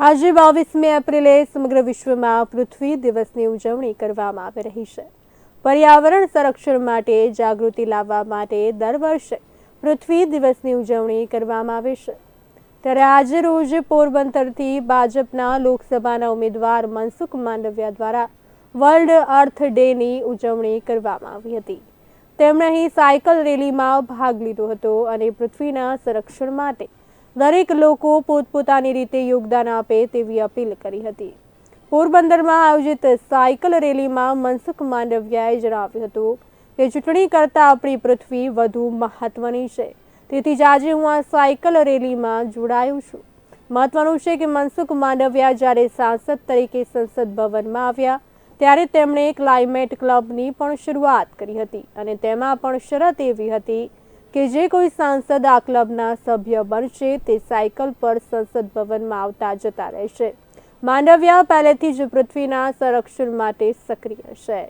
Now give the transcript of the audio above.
આજે બાવીસમી એપ્રિલે સમગ્ર વિશ્વમાં પૃથ્વી દિવસની ઉજવણી કરવામાં આવી રહી છે. પર્યાવરણ સંરક્ષણ માટે જાગૃતિ લાવવા માટે દર વર્ષે પૃથ્વી દિવસની ઉજવણી કરવામાં આવે છે. ત્યારે આજે રોજ પોરબંદરથી ભાજપના લોકસભાના ઉમેદવાર મનસુખ માંડવિયા દ્વારા વર્લ્ડ અર્થ ડેની ઉજવણી કરવામાં આવી હતી. તેમણે અહીં સાયકલ રેલીમાં ભાગ લીધો હતો અને પૃથ્વીના સંરક્ષણ માટે દરેક લોકો પોતપોતાની રીતે યોગદાન આપે તેવી અપીલ કરી હતી. પોરબંદરમાં આયોજિત સાયકલ રેલીમાં મનસુખ માંડવિયાએ જણાવ્યું હતું કે ચૂંટણી કરતાં આપણી પૃથ્વી વધુ મહત્વની છે. તેથી જ આજે હું આ સાયકલ રેલીમાં જોડાયું છું. મહત્વનું છે કે મનસુખ માંડવિયા જ્યારે સાંસદ તરીકે સંસદ ભવનમાં આવ્યા, ત્યારે તેમણે ક્લાઇમેટ ક્લબની પણ શરૂઆત કરી હતી અને તેમાં પણ શરત એવી હતી કે જે કોઈ સાંસદ આ ક્લબના સભ્ય બનશે તે સાયકલ પર સંસદ ભવનમાં આવતા જતા રહેશે. માંડવિયા પહેલેથી જ પૃથ્વીના સંરક્ષણ માટે સક્રિય છે.